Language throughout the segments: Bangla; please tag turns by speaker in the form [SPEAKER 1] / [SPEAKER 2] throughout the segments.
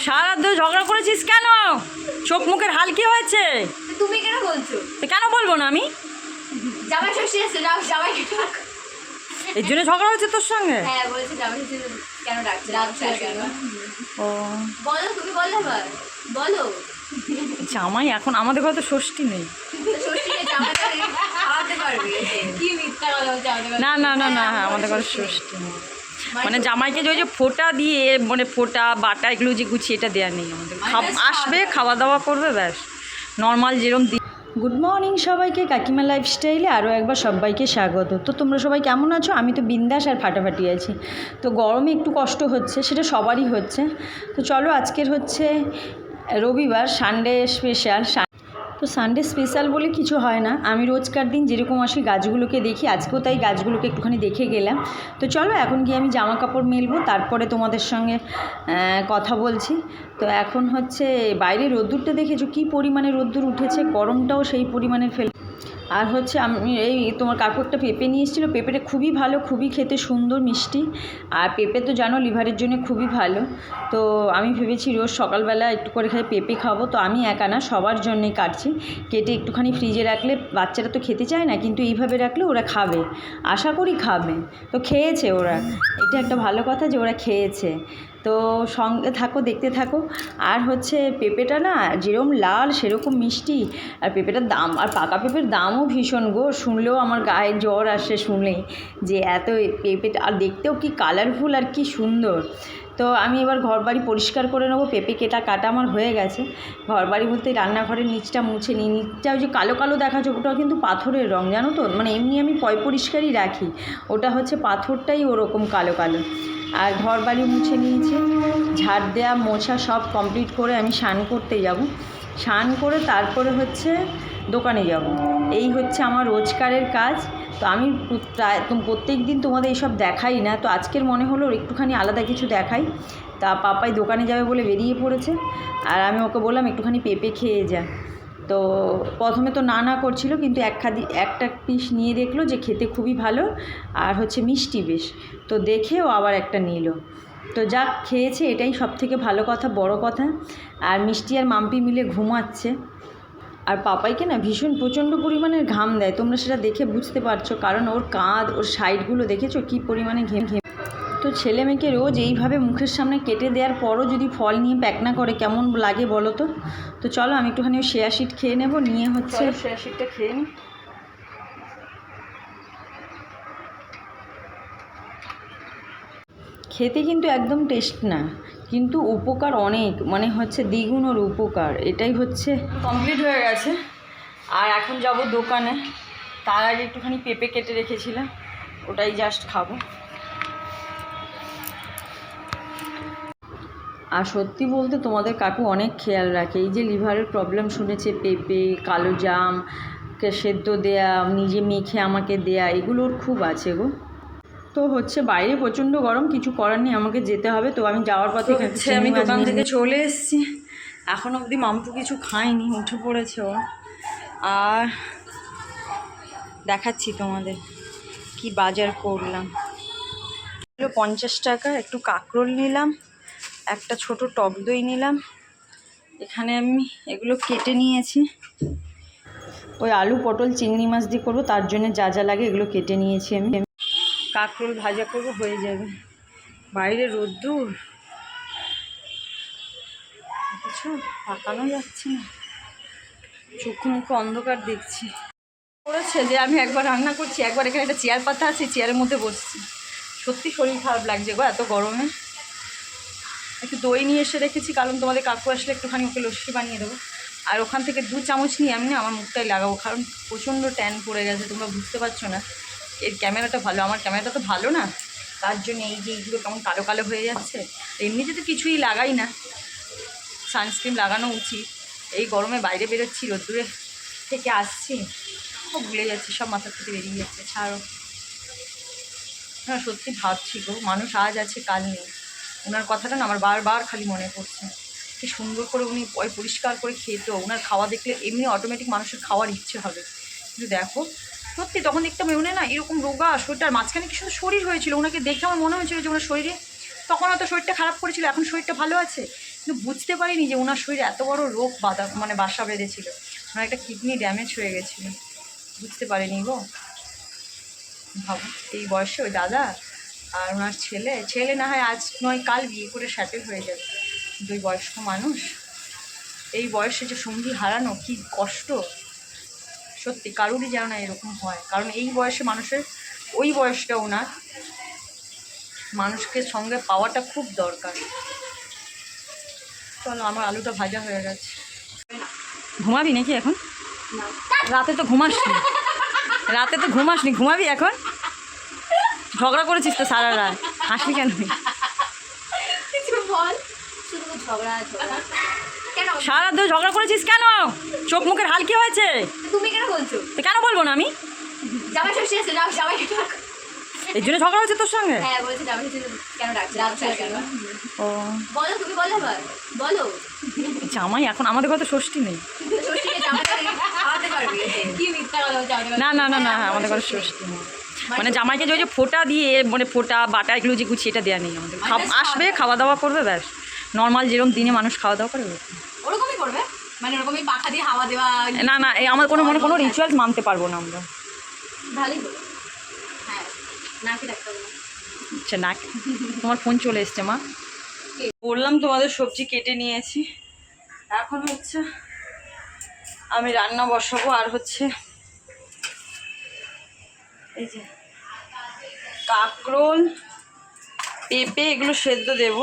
[SPEAKER 1] সারা ধরে ঝগড়া করেছিস কেন? চোখ মুখের হাল কি হয়েছে?
[SPEAKER 2] তুমি কেন বলছো?
[SPEAKER 1] কেন বলব না আমি?
[SPEAKER 2] জামাই ষষ্ঠী এসে যাও জামাইকে ডাক।
[SPEAKER 1] এর জন্য ঝগড়া হয়েছে তোর সঙ্গে?
[SPEAKER 2] হ্যাঁ বলছে জামাই কেন ডাকছে? ডাকছে কেন
[SPEAKER 1] ও।
[SPEAKER 2] বলো তুমি এবার বলো।
[SPEAKER 1] জামাই এখন আমাদের ঘরে তো ষষ্ঠী নেই। না না না না হ্যাঁ আমাদের ঘরে ষষ্ঠী নেই। মানে জামাইকে যে ওই যে ফোঁটা দিয়ে মানে ফোঁটা বাটা এগুলো যে গুছিয়ে এটা দেওয়া নেই আমাদের। আসবে খাওয়া দাওয়া করবে ব্যাস। নর্মাল যেরকম গুড মর্নিং সবাইকে কাকিমা লাইফস্টাইলে আরও একবার সবাইকে স্বাগত। তো তোমরা সবাই কেমন আছো? আমি তো বিন্দাস আর ফাটাফাটি আছি। তো গরমে একটু কষ্ট হচ্ছে সেটা সবারই হচ্ছে। তো চলো আজকের হচ্ছে রবিবার সানডে স্পেশাল তো সানডে স্পেশাল বলে কিছু হয় না। আমি রোজকার দিন যেরকম আসি গাছগুলোকে দেখি, আজকেও তাই গাছগুলোকে একটুখানি দেখে গেলাম। তো চলো এখন গিয়ে আমি জামা কাপড় মেলবো, তারপরে তোমাদের সঙ্গে কথা বলছি। তো এখন হচ্ছে বাইরে রোদ্দুরটা দেখেছ? কি পরিমাণে রোদ্দুর উঠেছে? গরমটাও সেই পরিমাণে ফেল আর হচ্ছে আমি এই তোমার কাকু একটা পেঁপে নিয়ে এসেছিল পেঁপেটা খুবই ভালো, খুবই খেতে সুন্দর, মিষ্টি। আর পেঁপে তো জানো, লিভারের জন্য খুবই ভালো। তো আমি ভেবেছি রোজ সকালবেলা একটু করে খেয়ে পেঁপে খাব। তো আমি একা না, সবার জন্যই কাটছি। কেটে একটুখানি ফ্রিজে রাখলে বাচ্চারা তো খেতে চায় না, কিন্তু এইভাবে রাখলে ওরা খাবে। আশা করি খাবে। তো খেয়েছে ওরা। এটা একটা ভালো কথা যে ওরা খেয়েছে। তো সঙ্গে থাকো, দেখতে থাকো। আর হচ্ছে পেঁপেটা না যেরকম লাল, সেরকম মিষ্টি। আর পেঁপেটার দাম, আর পাকা পেঁপের দামও ভীষণ গো। শুনলেও আমার গায়ে জ্বর আসে শুনলেই যে এত পেঁপেটা আর দেখতেও কি কালারফুল আর কি সুন্দর। তো আমি এবার ঘর বাড়ি পরিষ্কার করে নেব, পেঁপে কেটা কাটা আমার হয়ে গেছে। ঘর বাড়ি বলতে রান্নাঘরের নিচটা মুছে নিই। নিচটা ওই যে কালো কালো দেখাচ্ছে, ওটাও কিন্তু পাথরের রঙ জানো তো? মানে এমনি আমি পয় পরিষ্কারই রাখি। ওটা হচ্ছে পাথরটাই ওরকম কালো কালো। আর ঘর বাড়ি মুছে নিয়েছি। ঝাড় দেওয়া মোছা সব কমপ্লিট করে আমি স্নান করতে যাব। স্নান করে তারপরে হচ্ছে দোকানে যাব। এই হচ্ছে আমার রোজকারের কাজ। তো আমি প্রায় প্রত্যেক দিন তোমাদের এইসব দেখাই না। তো আজকের মনে হলো একটুখানি আলাদা কিছু দেখাই। তা পাপাই দোকানে যাবে বলে বেরিয়ে পড়েছে। আর আমি ওকে বললাম, একটুখানি পেঁপে খেয়ে যা। তো প্রথমে তো না না করছিল, কিন্তু এক খাদি, একটা পিস নিয়ে দেখল যে খেতে খুবই ভালো আর হচ্ছে মিষ্টি বেশ। তো দেখেও আবার একটা নিল। তো যা খেয়েছে, এটাই সব থেকে ভালো কথা, বড় কথা। আর মিষ্টি আর মাম্পি মিলে ঘুমাচ্ছে। আর পাপাইকে না ভীষণ প্রচণ্ড পরিমাণের ঘাম দেয়। তোমরা সেটা দেখে বুঝতে পারছ, কারণ ওর কাঁধ, ওর সাইডগুলো দেখেছ? কী পরিমাণে ঘেম ঘেম তো ছেলে মেয়েকে রোজ এইভাবে মুখের সামনে কেটে দেওয়ার পরও যদি ফল নিয়ে প্যাক না করে কেমন লাগে বলো তো? তো চলো আমি একটুখানি ওই শেয়া শিট খেয়ে নেব নিয়ে হচ্ছে শেয়া শিটটা খেয়ে নিই খেতে কিন্তু একদম টেস্ট না কিন্তু উপকার অনেক মানে হচ্ছে দ্বিগুণ ওর উপকার এটাই হচ্ছে কমপ্লিট হয়ে গেছে। আর এখন যাব দোকানে তার আগে একটুখানি পেঁপে কেটে রেখেছিলাম ওটাই জাস্ট খাব। আর সত্যি বলতে তোমাদের কাকু অনেক খেয়াল রাখে। এই যে লিভারের প্রবলেম শুনেছে পেঁপে কালো জাম সেদ্ধ দেয়া নিজে মেখে আমাকে দেয়া এগুলো ওর খুব আছে গো। তো হচ্ছে বাইরে প্রচণ্ড গরম কিছু করার নেই আমাকে যেতে হবে। তো আমি যাওয়ার পথে হচ্ছে আমি দোকান থেকে চলে এসেছি। এখন অবধি মামপু কিছু খাইনি উঠে পড়েছে ও। আর দেখাচ্ছি তোমাদের কি বাজার করলাম। পঞ্চাশ টাকা একটু কাঁকরোল নিলাম। একটা ছোট টক দই নিলাম। এখানে আমি এগুলো কেটে নিয়েছি। ওই আলু, পটল, চিংড়ি মাছ দিয়ে করব, তার জন্য যা যা লাগে এগুলো কেটে নিয়েছি আমি। কাঁকরোল ভাজা করব, হয়ে যাবে। বাইরে রোদ্দুর। কিছু পাকানো যাচ্ছে না। চোখ মুখ অন্ধকার দেখছি। করেছে যে আমি একবার রান্না করছি, একবার এখানে একটা চেয়ার পাতা আছে, চেয়ারের মধ্যে বসছি। সত্যি শরীর খারাপ লাগছে গো এত গরমে। একটু দই নিয়ে এসে রেখেছি, কারণ তোমাদের কাকু আসলে একটুখানি ওকে লস্যি বানিয়ে দেবো। আর ওখান থেকে দু চামচ নিয়ে আমি না আমার মুখটাই লাগাবো, কারণ প্রচণ্ড ট্যান পড়ে গেছে, তোমরা বুঝতে পারছ না। এর ক্যামেরাটা ভালো, আমার ক্যামেরাটা তো ভালো না, তার জন্য এই যে এইগুলো কেমন কালো কালো হয়ে যাচ্ছে এমনিতে তো কিছুই লাগাই না। সানস্ক্রিন লাগানো উচিত। এই গরমে বাইরে বেরোচ্ছি, রোদ্দুরে থেকে আসছি, ও ভুলে যাচ্ছি, সব মাথার থেকে বেরিয়ে যাচ্ছে, ছাড়ো। হ্যাঁ সত্যি ভাবছি গো, মানুষ আজ আছে, কাল নেই। ওনার কথাটা না আমার বারবার খালি মনে পড়ছে। কি সুন্দর করে উনি পরিষ্কার করে খেত। ওনার খাওয়া দেখলে এমনি অটোমেটিক মানুষের খাওয়ার ইচ্ছে হবে। কিন্তু দেখো, সত্যি তখন দেখতাম উনি না এরকম রোগা, শরীরটার মাঝখানে কি সুন্দর শরীর হয়েছিল? ওনাকে দেখে আমার মনে হয়েছিল যে ওনার শরীরে তখন হয়তো শরীরটা খারাপ করেছিল, এখন শরীরটা ভালো আছে। কিন্তু বুঝতে পারিনি যে ওনার শরীরে এত বড় রোগ বাধা মানে বাসা বেঁধেছিল। ওনার একটা কিডনি ড্যামেজ হয়ে গেছিল। বুঝতে পারিনি গো। ভাবো, এই বয়সে ওই দাদা আর ওনার ছেলে ছেলে না হয় আজ নয় কাল বিয়ে করে স্যাটেল হয়ে যাবে। দুই বয়স্ক মানুষ। এই বয়সে যে সঙ্গী হারানো কি কষ্ট! সত্যি কারুরই যেন না এরকম হয়। কারণ এই বয়সে মানুষের ওই বয়সটা ওনার। মানুষকে সঙ্গে পাওয়াটা খুব দরকার। চলো আমার আলুটা ভাজা হয়ে গেছে। ঘুমাবি নাকি এখন? রাতে তো ঘুমাসনি রাতে তো ঘুমাসনি ঘুমাবি এখন? ঝগড়া করেছিস তো সারা রাত হাসলি কেন? সারা রাত ঝগড়া করেছিস কেন? চোখ মুখের হাল কি হয়েছে?
[SPEAKER 2] তুমি কেন বলছো?
[SPEAKER 1] কেন বলব না আমি? এই জন্য ঝগড়া হয়েছে তোর সঙ্গে?
[SPEAKER 2] হ্যাঁ
[SPEAKER 1] ও। জামাই এখন আমাদের ঘরে তো ষষ্ঠী নেই।
[SPEAKER 2] কথা
[SPEAKER 1] না না না না আমাদের ঘরে ষষ্ঠী নেই। মানে জামাইকে যে ফোঁটা দিয়ে মানে ফোঁটা বাটা এগুলো যে গুছিয়ে এটা দেওয়া নেই আমাদের। আসবে খাওয়া দাওয়া করবে ব্যাস। নর্মাল যেরকম দিনে মানুষ খাওয়া দাওয়া করে
[SPEAKER 2] ওরকমই করবে? মানে ওরকমই পাখা দিয়ে হাওয়া দেওয়া
[SPEAKER 1] না না এই আমার কোনো মনে কোনো রিচুয়ালস মানতে পারব না আমরা।
[SPEAKER 2] ভালোই হ্যাঁ নাকি
[SPEAKER 1] আচ্ছা না তোমার ফোন চলে এসছে মা। বললাম তোমাদের সবজি কেটে নিয়েছি। এখন হচ্ছে আমি রান্না বসাবো আর হচ্ছে এই যে কাকরোল, পেঁপে এগুলো সেদ্ধ দেব।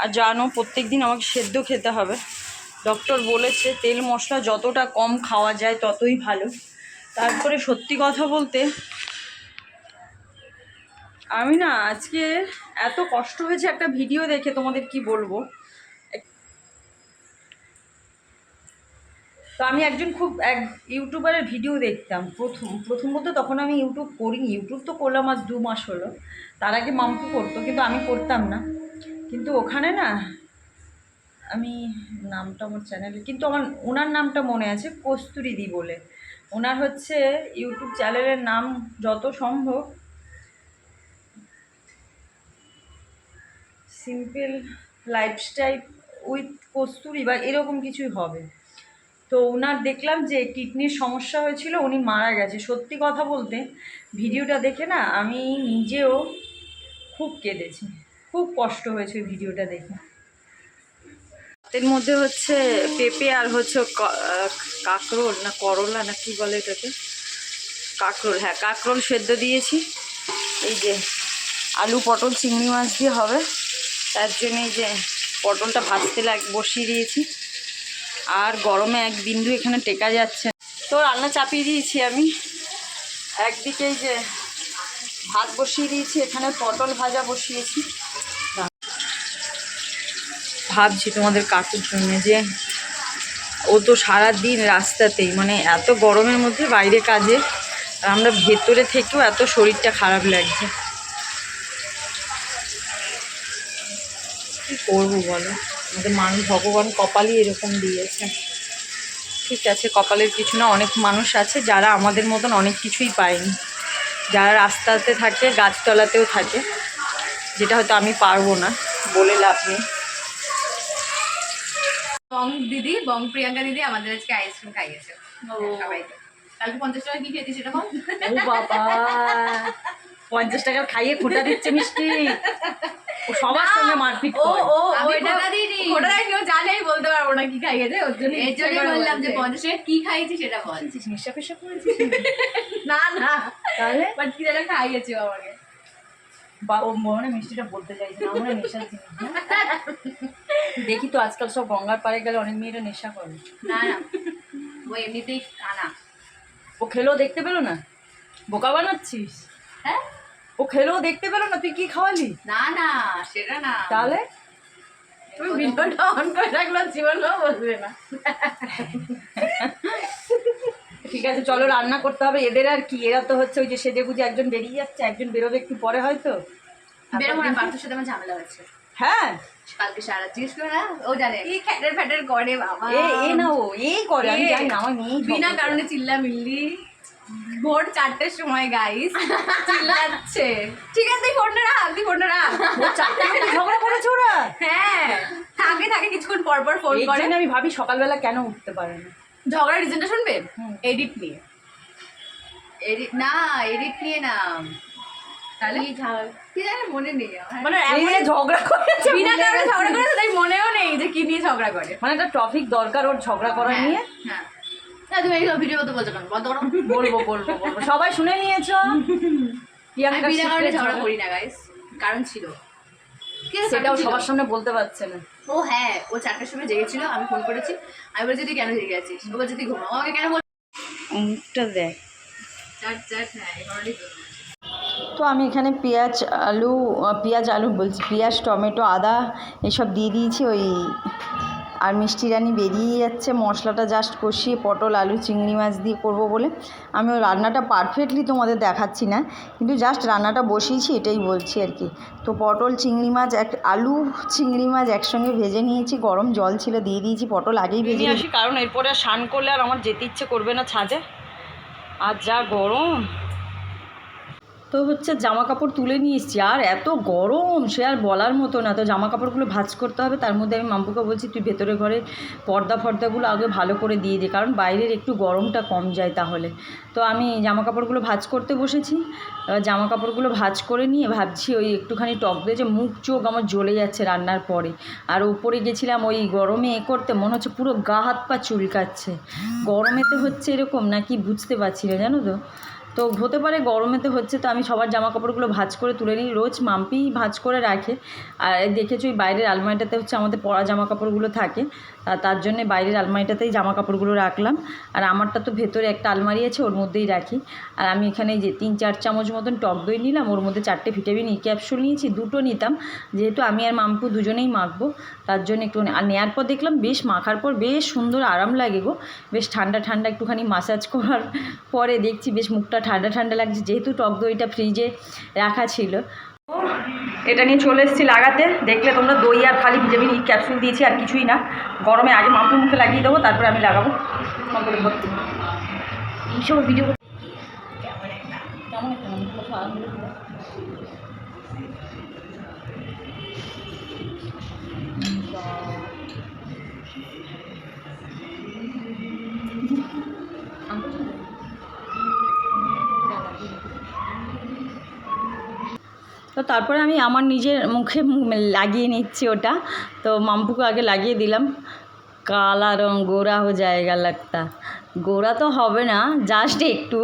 [SPEAKER 1] আর জানো প্রত্যেক দিন আমাকে সেদ্ধ খেতে হবে। ডক্টর বলেছে, তেল মশলা যতটা কম খাওয়া যায় ততই ভালো। তারপরে সত্যি কথা বলতে, আমি না আজকে এত কষ্ট হয়েছে একটা ভিডিও দেখে তোমাদের কি বলব? তো আমি একজন খুব এক ইউটিউবারের ভিডিও দেখতাম প্রথম, প্রথমত তখন আমি ইউটিউব করিনি, ইউটিউব তো করলাম আজ দু মাস হলো, তার আগে মাম্পু করতো কিন্তু আমি করতাম না, কিন্তু ওখানে না আমি নামটা আমার চ্যানেলে কিন্তু আমার ওনার নামটা মনে আছে কস্তুরিদি বলে, ওনার হচ্ছে ইউটিউব চ্যানেলের নাম যত সম্ভব সিম্পল লাইফস্টাইল উইথ কস্তুরি বা এরকম কিছুই হবে। তো ওনার দেখলাম যে কিডনির সমস্যা হয়েছিল, উনি মারা গেছে। সত্যি কথা বলতে, ভিডিওটা দেখে না আমি নিজেও খুব কেঁদেছি। খুব কষ্ট হয়েছে ভিডিওটা দেখে। এর মধ্যে হচ্ছে পেঁপে আর হচ্ছে কাঁকরোল না করলা না কি বলে এটাকে? কাঁকরোল হ্যাঁ কাঁকরোল সেদ্ধ দিয়েছি। এই যে আলু, পটল, চিংড়ি মাছ দিয়ে হবে। তার জন্য এই যে পটলটা ভাজতে লাগ, বসিয়ে দিয়েছি। আর গরমে এক বিন্দু এখানে টেকা যাচ্ছে। তো রান্না চাপিয়ে দিয়েছি আমি। একদিকে এই যে ভাত বসিয়ে দিয়েছি, এখানে পটল ভাজা বসিয়েছি। ভাবছি তোমাদের কাকুর জন্য যে ও তো সারা দিন রাস্তাতেই মানে এত গরমের মধ্যে বাইরে কাজে, আর আমরা ভেতরে থেকেও এত শরীরটা খারাপ লাগছে। কী করব বলো? আমাদের মানুষ ভগবান কপালই এরকম দিয়েছে। ঠিক আছে কপালের কিছু না অনেক মানুষ আছে যারা আমাদের মতন অনেক কিছুই পায়নি। যারা রাস্তাতে থাকে গাছতলাতেও থাকে যেটা হয়তো আমি পারব না বলে লাভ নেই।
[SPEAKER 2] বং দিদি বং প্রিয়াঙ্কা দিদি আমাদের আজকে আইসক্রিম খাইয়েছে। সবাইকে। কালকে পঞ্চাশ টাকা কি খেয়েছি সেটা
[SPEAKER 1] বাবা পঞ্চাশ টাকার খাইয়ে খোটা দিচ্ছে মিষ্টি। ও সবার সঙ্গে মারপিট
[SPEAKER 2] ও
[SPEAKER 1] করে।
[SPEAKER 2] ও ওটা কেউ জানেই বলতে পারব না কি খাইয়েছে ওর জন্য
[SPEAKER 3] এর জন্য বললাম যে পঞ্চাশ টাকা কি খাইছি সেটা বল।
[SPEAKER 1] নেশা পেশা করেছিস
[SPEAKER 2] না না।
[SPEAKER 1] তাহলে?
[SPEAKER 2] বাট কি যেন খাইয়েছে আমাকে
[SPEAKER 1] বা ও মনে মিষ্টিটা বলতে চাইছে না আমরা নেশার? দেখি তো আজকাল সব গঙ্গার পাড়ে গেলে অনেক মেয়েরা নেশা করে।
[SPEAKER 3] না না। ও এমনিতেই কানা
[SPEAKER 1] ও খেলেও দেখতে পেল না? বোকা বানাচ্ছিস?
[SPEAKER 3] হ্যাঁ?
[SPEAKER 1] ও খেলেও দেখতে পেল না তুই কি খাওয়ালি?
[SPEAKER 3] না না সেটা না।
[SPEAKER 1] তাহলে?
[SPEAKER 2] তুমি ভিডিওটা অন করে রাখল জীবনও বলবে না।
[SPEAKER 1] ঠিক আছে চলো রান্না করতে হবে। এদের আর কি? এরা তো হচ্ছে ওই যে সেজে গুজে একজন বেরিয়ে যাচ্ছে একজন বেরোবে একটু পরে হয়তো?
[SPEAKER 3] বেরোবো না পার্থর সাথে আমার ঝামেলা হচ্ছে
[SPEAKER 1] হ্যাঁ?
[SPEAKER 3] কালকে সারা জিজ্ঞেস করে না ও জানে।
[SPEAKER 2] ফ্যাটের করে বাবা।
[SPEAKER 1] এ না ও এই করে আমি জানি না আমার মেয়ে
[SPEAKER 2] বিনা কারণে চিল্লা মিল্লি ভোর চারটের সময় গাইস চিল্লাচ্ছে। ঠিক আছে তুই ফোনটা রাখ তুই ফোনটা রাখ।
[SPEAKER 1] চারটে ঝগড়া করেছে ওরা?
[SPEAKER 2] হ্যাঁ থাকে আমাকে কিছুক্ষণ পর পর ফোন করে।
[SPEAKER 1] আমি ভাবি সকালবেলা কেন উঠতে পারে না।
[SPEAKER 2] ঝগড়ার রিজনটা শুনবে? এডিট নিয়ে।
[SPEAKER 3] এডিট না এডিট নিয়ে না।
[SPEAKER 2] তাহলে?
[SPEAKER 3] কি জানি মনে নেই
[SPEAKER 2] মানে
[SPEAKER 1] ঝগড়া করেছে
[SPEAKER 2] বিনা কারণে ঝগড়া করে তাই মনেও নেই যে কি নিয়ে ঝগড়া করে।
[SPEAKER 1] মানে একটা টপিক দরকার ওর ঝগড়া করা নিয়ে?
[SPEAKER 3] হ্যাঁ। না তুমি এই ভিডিও করতে বলছো কেন? বন্ধ করো
[SPEAKER 1] বলব বলব বলব। সবাই শুনে নিয়েছো?
[SPEAKER 3] আমি
[SPEAKER 1] প্রিয়াঙ্কার
[SPEAKER 3] বিনা কারণে ঝগড়া। করি না গাইস কারণ ছিল।
[SPEAKER 1] সেটাও সবার সামনে বলতে পারছে না।
[SPEAKER 3] ও হ্যাঁ ও চারটার সময় জেগেছিল আমি ফোন করেছি। আমি বলেছি তুই কেন জেগে আছিস? ও বলছে তুই ঘুমাও ও আমাকে কেন বল
[SPEAKER 1] মুখটা দেখ।
[SPEAKER 3] হ্যাঁ। তো।
[SPEAKER 1] আমি এখানে পেঁয়াজ আলু পেঁয়াজ আলু বলছি। পেঁয়াজ টমেটো আদা এসব দিয়ে দিয়েছি ওই আর মিষ্টি রানি বেরিয়ে যাচ্ছে। মশলাটা জাস্ট কষিয়ে পটল আলু চিংড়ি মাছ দিয়ে করব বলে। আমি ওই রান্নাটা পারফেক্টলি তোমাদের দেখাচ্ছি না কিন্তু জাস্ট রান্নাটা বসিয়েছি এটাই বলছি আর কি। তো পটল চিংড়ি মাছ এক আলু চিংড়ি মাছ একসঙ্গে ভেজে নিয়েছি গরম জল ছিল দিয়ে দিয়েছি পটল আগেই ভেজে আসি কারণ এরপরে স্নান করলে আর আমার যেতে ইচ্ছে করবে না ছাদে আর যা গরম। তো হচ্ছে জামা কাপড় তুলে নিয়ে এসেছি। আর এত গরম, সে আর বলার মতো না। তো জামা কাপড়গুলো ভাজ করতে হবে। তার মধ্যে আমি মাম্পুকে বলছি, তুই ভেতরে ঘরে পর্দা ফর্দাগুলো আগে ভালো করে দিয়ে দে। কারণ বাইরের একটু গরমটা কম যায় তাহলে। তো আমি জামা কাপড়গুলো ভাঁজ করতে বসেছি। জামা কাপড়গুলো ভাজ করে নিয়ে ভাবছি ওই একটুখানি টক দিয়ে যে মুখ, চোখ আমার জ্বলে যাচ্ছে রান্নার পরে। আর উপরে গেছিলাম ওই গরমে এ করতে, মনে হচ্ছে পুরো গা হাত পা চুলকাচ্ছে। গরমে তো হচ্ছে এরকম নাকি বুঝতে পারছি না, জানো তো? তো হতে পারে গরমেতে হচ্ছে তো আমি সবার জামা কাপড়গুলো ভাঁজ করে তুলে নিই। রোজ মাম্পি ভাঁজ করে রাখে। আর দেখেছি ওই বাইরের আলমারিটাতে হচ্ছে আমাদের পরা জামা কাপড়গুলো থাকে। তার জন্যে বাইরের আলমারিটাতেই জামা কাপড়গুলো রাখলাম। আর আমারটা তো ভেতরে একটা আলমারি আছে, ওর মধ্যেই রাখি। আর আমি এখানে যে তিন চার চামচ মতন টক দই নিলাম, ওর মধ্যে চারটে ভিটামিন ই ক্যাপসুল নিয়েছি, দুটো নিতাম। যেহেতু আমি আর মাম্পু দুজনেই মাখবো, তার জন্য একটু আর নেওয়ার পর দেখলাম বেশ মাখার পর বেশ সুন্দর আরাম লাগে গো। বেশ ঠান্ডা ঠান্ডা একটুখানি মাসাজ করার পরে দেখছি বেশ মুখটা ঠান্ডা ঠান্ডা লাগছে, যেহেতু টক দইটা ফ্রিজে রাখা ছিল। এটা নিয়ে চলে এসেছি লাগাতে। দেখলে তোমরা দই আর খালি ভিটামিন ই ক্যাপসুল দিয়েছি আর কিছুই না। গরমে আগে মাপুর মুখে লাগিয়ে দেবো, তারপরে আমি লাগাবো। কম্পনি ভর্তি এইসব ভিডিও তো তারপরে আমি আমার নিজের মুখে লাগিয়ে নিচ্ছি ওটা। তো মাম্পুকে আগে লাগিয়ে দিলাম। কালা রং, গোরা হো জায়গা লাগতা। গোরা তো হবে না জাস্ট একটু।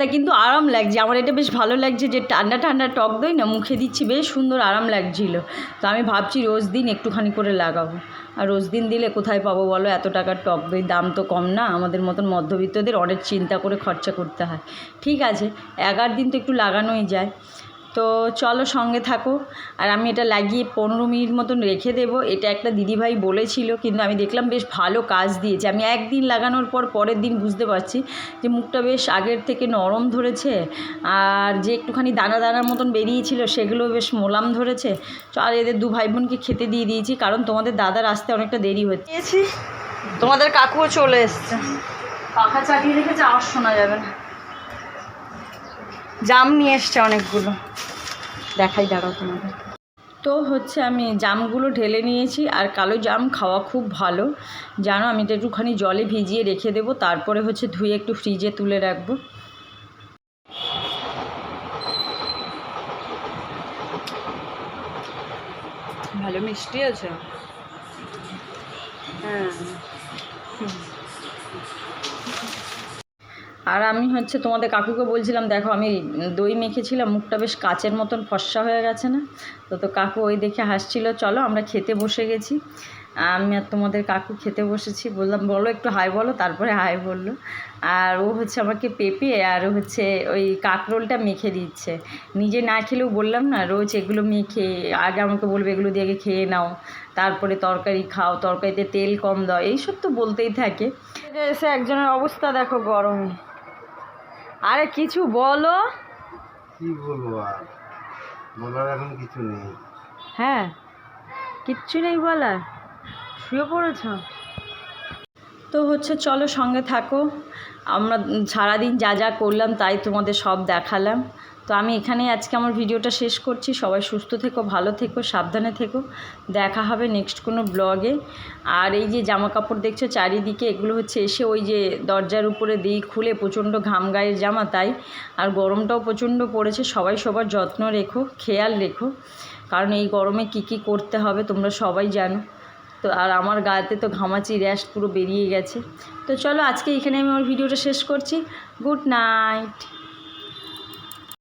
[SPEAKER 1] তা কিন্তু আরাম লাগছে। আমার এটা বেশ ভালো লাগছে যে ঠান্ডা ঠান্ডা টক দই না, মুখে দিচ্ছি বেশ সুন্দর আরাম লাগছিল। তো আমি ভাবছি রোজ দিন একটুখানি করে লাগাবো। আর রোজ দিন দিলে কোথায় পাবো বলো? এত টাকার টক দই দাম তো কম না। আমাদের মতন মধ্যবিত্তদের অনেক চিন্তা করে খরচা করতে হয়। ঠিক আছে, এগার দিন তো একটু লাগানোই যায়। তো চলো সঙ্গে থাকো। আর আমি এটা লাগিয়ে পনেরো মিনিট মতন রেখে দেবো। এটা একটা দিদিভাই বলেছিল কিন্তু আমি দেখলাম বেশ ভালো কাজ দিয়েছে। আমি একদিন লাগানোর পর পরের দিন বুঝতে পারছি যে মুখটা বেশ আগের থেকে নরম ধরেছে আর যে একটুখানি দানা দানার মতন বেরিয়েছিল সেগুলো বেশ মোলাম ধরেছে। আর এদের দু ভাই বোনকে খেতে দিয়ে দিয়েছি কারণ তোমাদের দাদার আসতে অনেকটা দেরি হচ্ছে। তোমাদের কাকুও চলে এসছে। পাখা চালিয়ে রেখেছে আওয়াজ শোনা যাবে না। জাম নিয়ে এসছে অনেকগুলো। দেখাই দাঁড়াও তোমাদের। তো হচ্ছে আমি জামগুলো ঢেলে নিয়েছি আর কালো জাম খাওয়া খুব ভালো। জানো আমি এটা একটুখানি জলে ভিজিয়ে রেখে দেবো তারপরে হচ্ছে ধুয়ে একটু ফ্রিজে তুলে রাখব। ভালো মিষ্টি আছে। হ্যাঁ। আর আমি হচ্ছে তোমাদের কাকুকে বলছিলাম, দেখো আমি দই মেখেছিলাম, মুখটা বেশ কাচের মতন ফর্সা হয়ে গেছে না? তো তো কাকু ওই দেখে হাসছিল, চলো আমরা খেতে বসে গেছি। আমি আর তোমাদের কাকু খেতে বসেছি, বললাম, বলো একটু হাই বলো। তারপরে হাই বলল। আর ও হচ্ছে আমাকে পেঁপে আর হচ্ছে ওই কাকরোলটা মেখে দিচ্ছে। নিজে না খেলেও বললাম না, রোজ এগুলো মেখে, আগে আমাকে বলবে এগুলো দিয়ে আগে খেয়ে নাও। তারপরে তরকারি খাও, তরকারিতে তেল কম দাও। এইসব তো বলতেই থাকে। এসে একজনের অবস্থা দেখো গরমে। আরে কিছু বলো।
[SPEAKER 4] কি বলব আর? বলার এখন কিছু নেই।
[SPEAKER 1] হ্যাঁ কিচ্ছু নেই বলা শুয়ে পড়েছ? তো হচ্ছে চলো সঙ্গে থাকো। আমরা সারাদিন যা যা করলাম তাই তোমাদের সব দেখালাম। তো আমি এখানেই আজকে আমার ভিডিওটা শেষ করছি। সবাই সুস্থ থেকো, ভালো থেকো, সাবধানে থেকো। দেখা হবে নেক্সট কোনো ব্লগে। আর এই যে জামা কাপড় দেখছ চারিদিকে, এগুলো হচ্ছে এসে ওই যে দরজার উপরে দিই খুলে প্রচণ্ড ঘাম গায়ের জামা তাই। আর গরমটাও প্রচণ্ড পড়েছে। সবাই সবার যত্ন রেখো, খেয়াল রেখো। কারণ এই গরমে কি কি করতে হবে তোমরা সবাই জানো। তো আর আমার গায়েতে তো ঘামাচি র্যাশ পুরো বেরিয়ে গেছে। তো চলো আজকে এখানে আমি আমার ভিডিওটা শেষ করছি। Good night.